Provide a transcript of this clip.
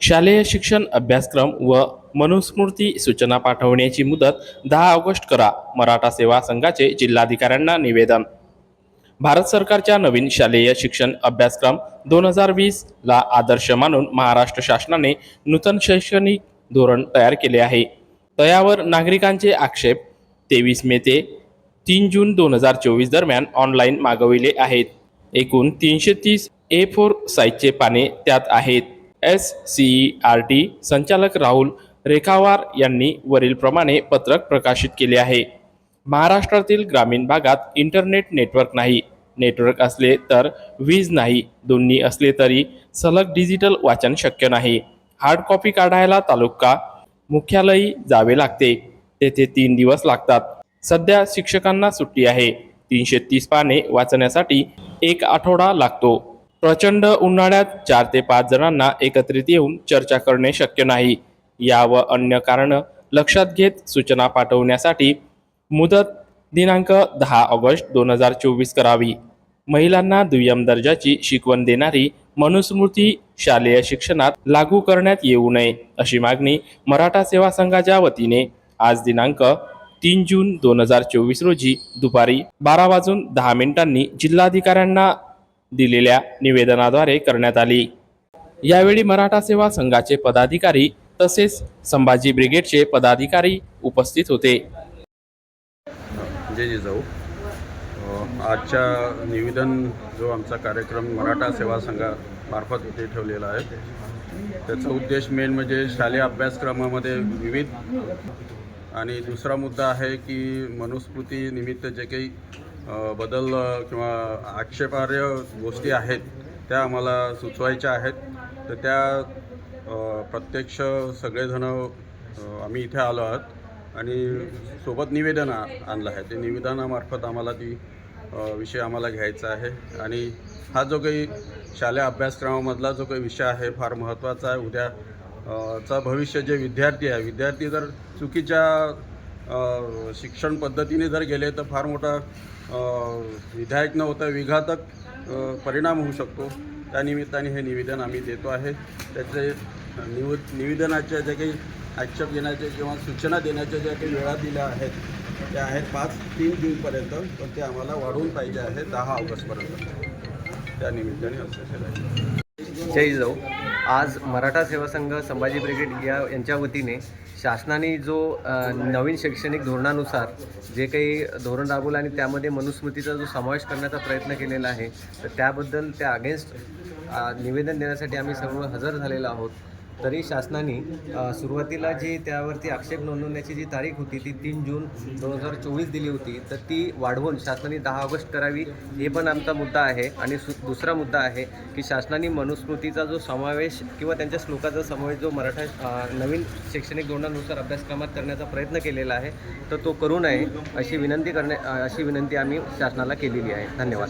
शालेय शिक्षण अभ्यासक्रम व मनुस्मृती सूचना पाठवण्याची मुदत दहा ऑगस्ट करा मराठा सेवा संघाचे जिल्हाधिकाऱ्यांना निवेदन. भारत सरकारच्या नवीन शालेय शिक्षण अभ्यासक्रम दोन हजार वीसला आदर्श मानून महाराष्ट्र शासनाने नूतन शैक्षणिक धोरण तयार केले आहे. तयावर नागरिकांचे आक्षेप तेवीस मे ते तीन जून दोन हजार चोवीस दरम्यान ऑनलाईन मागविले आहेत. एकूण तीनशे तीस ए फोर साईजचे पाने त्यात आहेत. एस सी आर टी संचालक राहुल रेखावार यांनी वरीलप्रमाणे पत्रक प्रकाशित केले आहे. महाराष्ट्रातील ग्रामीण भागात इंटरनेट नेटवर्क नाही. नेटवर्क असले तर वीज नाही. दोन्ही असले तरी सलग डिजिटल वाचन शक्य नाही. हार्ड कॉपी काढायला तालुका मुख्यालयी जावे लागते. तेथे तीन दिवस लागतात. सध्या शिक्षकांना सुट्टी आहे. तीनशे तीस पाने वाचण्यासाठी एक आठवडा लागतो. प्रचंड उन्हाळ्यात चार ते पाच जणांना एकत्रित येऊन चर्चा करणे शक्य नाही. या व अन्य कारण लक्षात घेत सूचना पाठवण्यासाठी मुदत दिनांक दहा ऑगस्ट दोन हजार चोवीस करावी. महिलांना दुय्यम दर्जाची शिकवण देणारी मनुस्मृती शालेय शिक्षणात लागू करण्यात येऊ नये अशी मागणी मराठा सेवा संघाच्या वतीने आज दिनांक तीन जून दोन हजार चोवीस रोजी दुपारी बारा वाजून दहा मिनिटांनी जिल्हाधिकाऱ्यांना दिलेल्या निवेदनाद्वारे करण्यात आली. यावेळी मराठा सेवा संघाचे पदाधिकारी तसेच संभाजी ब्रिगेडचे पदाधिकारी उपस्थित होते. जय जिजाऊ. आजच्या निवेदन जो आमचा कार्यक्रम मराठा सेवा संघामार्फत इथे ठेवलेला आहे त्याचा उद्देश मेन म्हणजे शालेय अभ्यासक्रमामध्ये विविध आणि दुसरा मुद्दा आहे की मनुस्मृती निमित्त जे काही बदल किंवा आक्षेपार्ह गोष्टी आहेत त्या आम्हाला सुचवायच्या आहेत. तर त्या प्रत्यक्ष सगळेजण आम्ही इथे आलो आहोत आणि सोबत निवेदन आणलं आहे. ते निवेदनामार्फत आम्हाला ती विषय आम्हाला घ्यायचा आहे. आणि हा जो काही शालेय अभ्यासक्रमामधला जो काही विषय आहे फार महत्त्वाचा आहे. उद्या चा भविष्य जे विद्यार्थी आहे विद्यार्थी जर चुकीच्या शिक्षण पद्धतीने जर गेले तर फार मोठा विधायक न होता विघातक परिणाम होऊ शकतो. त्यानिमित्ताने हे निवेदन आम्ही देतो आहे. त्याचे निव निवेदनाच्या ज्या काही आक्षेप घेण्याचे किंवा सूचना देण्याच्या ज्या काही वेळा दिल्या आहेत त्या आहेत पाच तीन जूनपर्यंत पण ते आम्हाला वाढवून पाहिजे आहे दहा ऑगस्टपर्यंत. त्या निमित्ताने असं केलं जय जाऊ आज मराठा सेवा संघ संभाजी ब्रिगेड या यांच्या वतीने शासनाने जो नवीन शैक्षणिक धोरणानुसार जे काही धोरण राबवलं आणि त्यामध्ये मनुस्मृतीचा जो समावेश करण्याचा प्रयत्न केलेला आहे तर त्याबद्दल त्या अगेन्स्ट निवेदन देण्यासाठी आम्ही सर्व हजर झालेलो आहोत. तरी शासनाने सुरुवातीला जी त्यावरती आक्षेप नोंदवण्याची जी तारीख होती ती तीन जून दोन हजार चोवीस दिली होती तर ती वाढवून शासनाने दहा ऑगस्ट करावी हे पण आमचा मुद्दा आहे. आणि सु दुसरा मुद्दा आहे की शासनाने मनुस्मृतीचा जो समावेश किंवा त्यांच्या श्लोकाचा समावेश जो मराठा नवीन शैक्षणिक धोरणानुसार अभ्यासक्रमात करण्याचा प्रयत्न केलेला आहे तर तो करू नये अशी विनंती करणे अशी विनंती आम्ही शासनाला केलेली आहे. धन्यवाद.